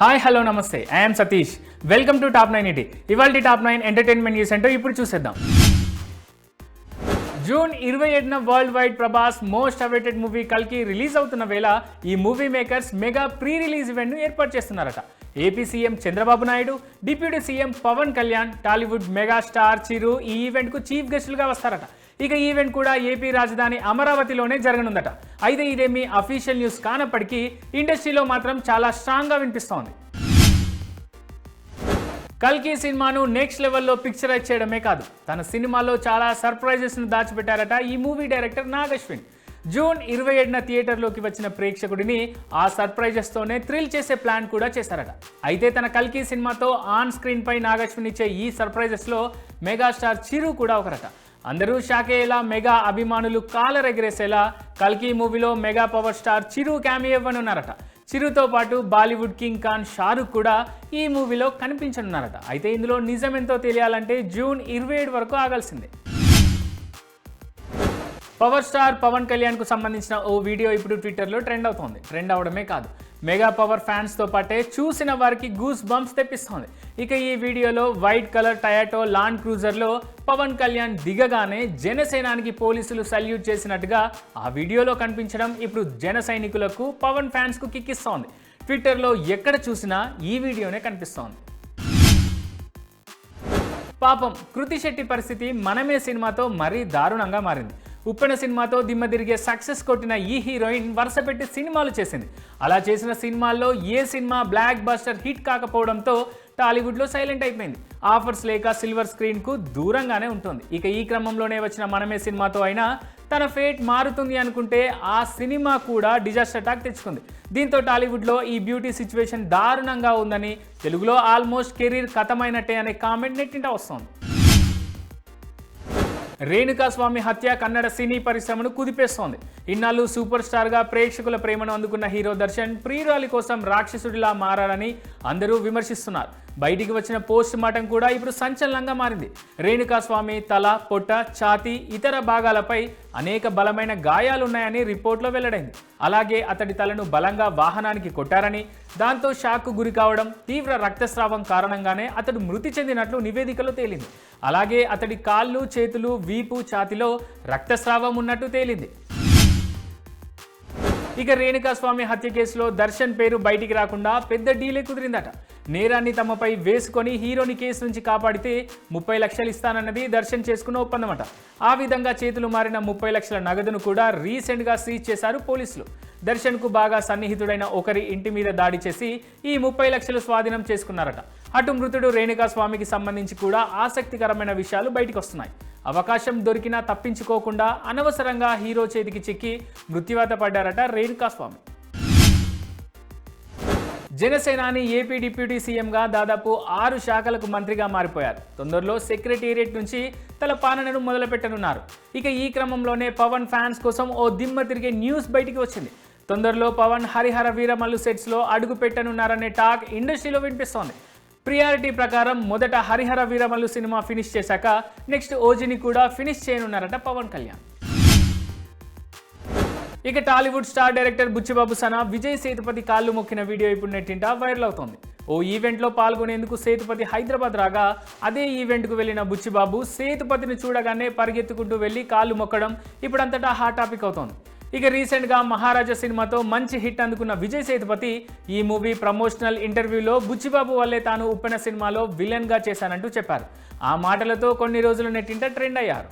Hi hello నమస్తే. I'm Satish. Welcome to top nine ET ఇవాళ top nine entertainment news ఏంటో ఇప్పుడు చూసేద్దాం. జూన్ ఇరవై ఏడున world wide Prabhas most awaited movie కల్కి రిలీజ్ అవుతున్న వేళ ఈ movie makers mega pre release ఈవెంట్ను ఏర్పాటు చేస్తున్నారట. AP CM Chandrababu Naidu deputy CM Pawan Kalyan Tollywood mega star Chiru ఈ ఈవెంట్కు చీఫ్ గెస్టులుగా వస్తారట. ఇక ఈవెంట్ కూడా ఏపీ రాజధాని అమరావతిలోనే జరగనుందట. అయితే ఇదేమీ అఫీషియల్ న్యూస్ కానప్పటికీ ఇండస్ట్రీలో మాత్రం చాలా స్ట్రాంగ్గా వినిపిస్తోంది. కల్కి సినిమాను నెక్స్ట్ లెవెల్లో పిక్చరైజ్ చేయడమే కాదు తన సినిమాలో చాలా సర్ప్రైజెస్ను దాచిపెట్టారట ఈ మూవీ డైరెక్టర్ నాగశ్విన్. జూన్ ఇరవై ఏడున థియేటర్లోకి వచ్చిన ప్రేక్షకుడిని ఆ సర్ప్రైజెస్తోనే థ్రిల్ చేసే ప్లాన్ కూడా చేశారట. అయితే తన కల్కి సినిమాతో ఆన్ స్క్రీన్ పై నాగశ్విన్ ఇచ్చే ఈ సర్ప్రైజెస్లో మెగాస్టార్ చిరు కూడా ఒకరట. అందరూ షాక్ అయ్యేలా మెగా అభిమానులు కాలర్ ఎగరేసేలా కల్కి మూవీలో mega power star Chiru cameo ఇవ్వనున్నారట. చిరుతో పాటు బాలీవుడ్ కింగ్ ఖాన్ షారుఖ్ కూడా ఈ మూవీలో కనిపించనున్నారట. అయితే ఇందులో నిజమెంతో తెలియాలంటే జూన్ ఇరవై ఏడు వరకు ఆగాల్సిందే. పవర్ స్టార్ పవన్ కళ్యాణ్కు సంబంధించిన ఓ వీడియో ఇప్పుడు ట్విట్టర్లో ట్రెండ్ అవుతోంది. ట్రెండ్ అవడమే కాదు. మెగా పవర్ ఫ్యాన్స్తో పాటే చూసిన వారికి గూస్ బంప్స్ తెప్పిస్తోంది. ఇక ఈ వీడియోలో వైట్ కలర్ టయాటో లాండ్ క్రూజర్లో పవన్ కళ్యాణ్ దిగగానే జనసేనానికి పోలీసులు సల్యూట్ చేసినట్టుగా ఆ వీడియోలో కనిపించడం ఇప్పుడు జన సైనికులకు పవన్ ఫ్యాన్స్కు కిక్కిస్తోంది. ట్విట్టర్లో ఎక్కడ చూసినా ఈ వీడియోనే కనిపిస్తోంది. పాపం కృతి శెట్టి పరిస్థితి మనమే సినిమాతో మరీ దారుణంగా మారింది. ఉప్పెన సినిమాతో దిమ్మ తిరిగే సక్సెస్ కొట్టిన ఈ హీరోయిన్ వరుసపెట్టి సినిమాలు చేసింది. అలా చేసిన సినిమాల్లో ఏ సినిమా బ్లాక్ బస్టర్ హిట్ కాకపోవడంతో టాలీవుడ్లో సైలెంట్ అయిపోయింది. ఆఫర్స్ లేక సిల్వర్ స్క్రీన్కు దూరంగానే ఉంటుంది. ఇక ఈ క్రమంలోనే వచ్చిన మనమే సినిమాతో అయినా తన ఫేట్ మారుతుంది అనుకుంటే ఆ సినిమా కూడా డిజాస్టర్ అటాక్ తెచ్చుకుంది. దీంతో టాలీవుడ్లో ఈ బ్యూటీ సిచ్యువేషన్ దారుణంగా ఉందని తెలుగులో ఆల్మోస్ట్ కెరీర్ కథమైనట్టే అనే కామెంట్ నెట్టింట వస్తోంది. రేణుకాస్వామి హత్య కన్నడ సినీ పరిశ్రమను కుదిపేస్తోంది. ఇన్నాళ్ళు సూపర్ స్టార్గా ప్రేక్షకుల ప్రేమను అందుకున్న హీరో దర్శన్ ప్రియురాలి కోసం రాక్షసుడిలా మారాలని అందరూ విమర్శిస్తున్నారు. బయటికి వచ్చిన పోస్ట్ మార్టం కూడా ఇప్పుడు సంచలనంగా మారింది. రేణుకాస్వామి తల పొట్ట ఛాతీ ఇతర భాగాలపై అనేక బలమైన గాయాలున్నాయని రిపోర్ట్లో వెల్లడైంది. అలాగే అతడి తలను బలంగా వాహనానికి కొట్టారని దాంతో షాక్కు గురి కావడం తీవ్ర రక్తస్రావం కారణంగానే అతడు మృతి చెందినట్లు నివేదికలో తేలింది. అలాగే అతడి కాళ్ళు చేతులు వీపు ఛాతిలో రక్తస్రావం ఉన్నట్టు తేలింది. ఇక రేణుకాస్వామి హత్య కేసులో దర్శన్ పేరు బయటికి రాకుండా పెద్ద డీలే కుదిరిందట. నేరాన్ని తమపై వేసుకొని హీరోని కేసు నుంచి కాపాడితే ముప్పై లక్షలు ఇస్తానన్నది దర్శన్ చేసుకున్న ఒప్పందమట. ఆ విధంగా చేతులు మారిన ముప్పై లక్షల నగదును కూడా రీసెంట్గా సీజ్ చేశారు పోలీసులు. దర్శన్కు బాగా సన్నిహితుడైన ఒకరి ఇంటి మీద దాడి చేసి ఈ ముప్పై లక్షలు స్వాధీనం చేసుకున్నారట. అటు మృతుడు రేణుకా స్వామికి సంబంధించి కూడా ఆసక్తికరమైన విషయాలు బయటకు వస్తున్నాయి అవకాశం దొరికినా తప్పించుకోకుండా అనవసరంగా హీరో చేతికి చిక్కి మృత్యువాత పడ్డారట రేణుకా స్వామి. జనసేనాని ఏపీ డిప్యూటీ సీఎంగా దాదాపు ఆరు శాఖలకు మంత్రిగా మారిపోయారు. తొందరలో సెక్రటేరియట్ నుంచి తల పాలనను మొదలుపెట్టనున్నారు. ఇక ఈ క్రమంలోనే పవన్ ఫ్యాన్స్ కోసం ఓ దిమ్మ తిరిగే న్యూస్ బయటికి వచ్చింది. తొందరలో పవన్ హరిహర వీరమల్లు సెట్స్లో అడుగు పెట్టనున్నారనే టాక్ ఇండస్ట్రీలో వినిపిస్తోంది. ప్రియారిటీ ప్రకారం మొదట హరిహర వీరమల్లు సినిమా ఫినిష్ చేశాక నెక్స్ట్ ఓజీని కూడా ఫినిష్ చేయనున్నారట పవన్ కళ్యాణ్. ఇక Tollywood star director Buchi Babu Sana Vijay Sethupathi కాళ్ళు మొక్కిన వీడియో ఇప్పుడు నెట్టింట వైరల్ అవుతోంది. ఓ ఈవెంట్లో పాల్గొనేందుకు సేతుపతి హైదరాబాద్ రాగా అదే ఈవెంట్కు వెళ్ళిన బుచ్చిబాబు సేతుపతిని చూడగానే పరిగెత్తుకుంటూ వెళ్ళి కాళ్ళు మొక్కడం ఇప్పుడంతటా హాట్ టాపిక్ అవుతోంది. ఇక రీసెంట్గా మహారాజా సినిమాతో మంచి హిట్ అందుకున్న విజయ్ సేతుపతి ఈ మూవీ ప్రమోషనల్ ఇంటర్వ్యూలో బుచ్చిబాబు వల్లే తాను ఉప్పెన సినిమాలో విలన్గా చేశానంటూ చెప్పారు. ఆ మాటలతో కొన్ని రోజులు నెట్టింట ట్రెండ్ అయ్యారు.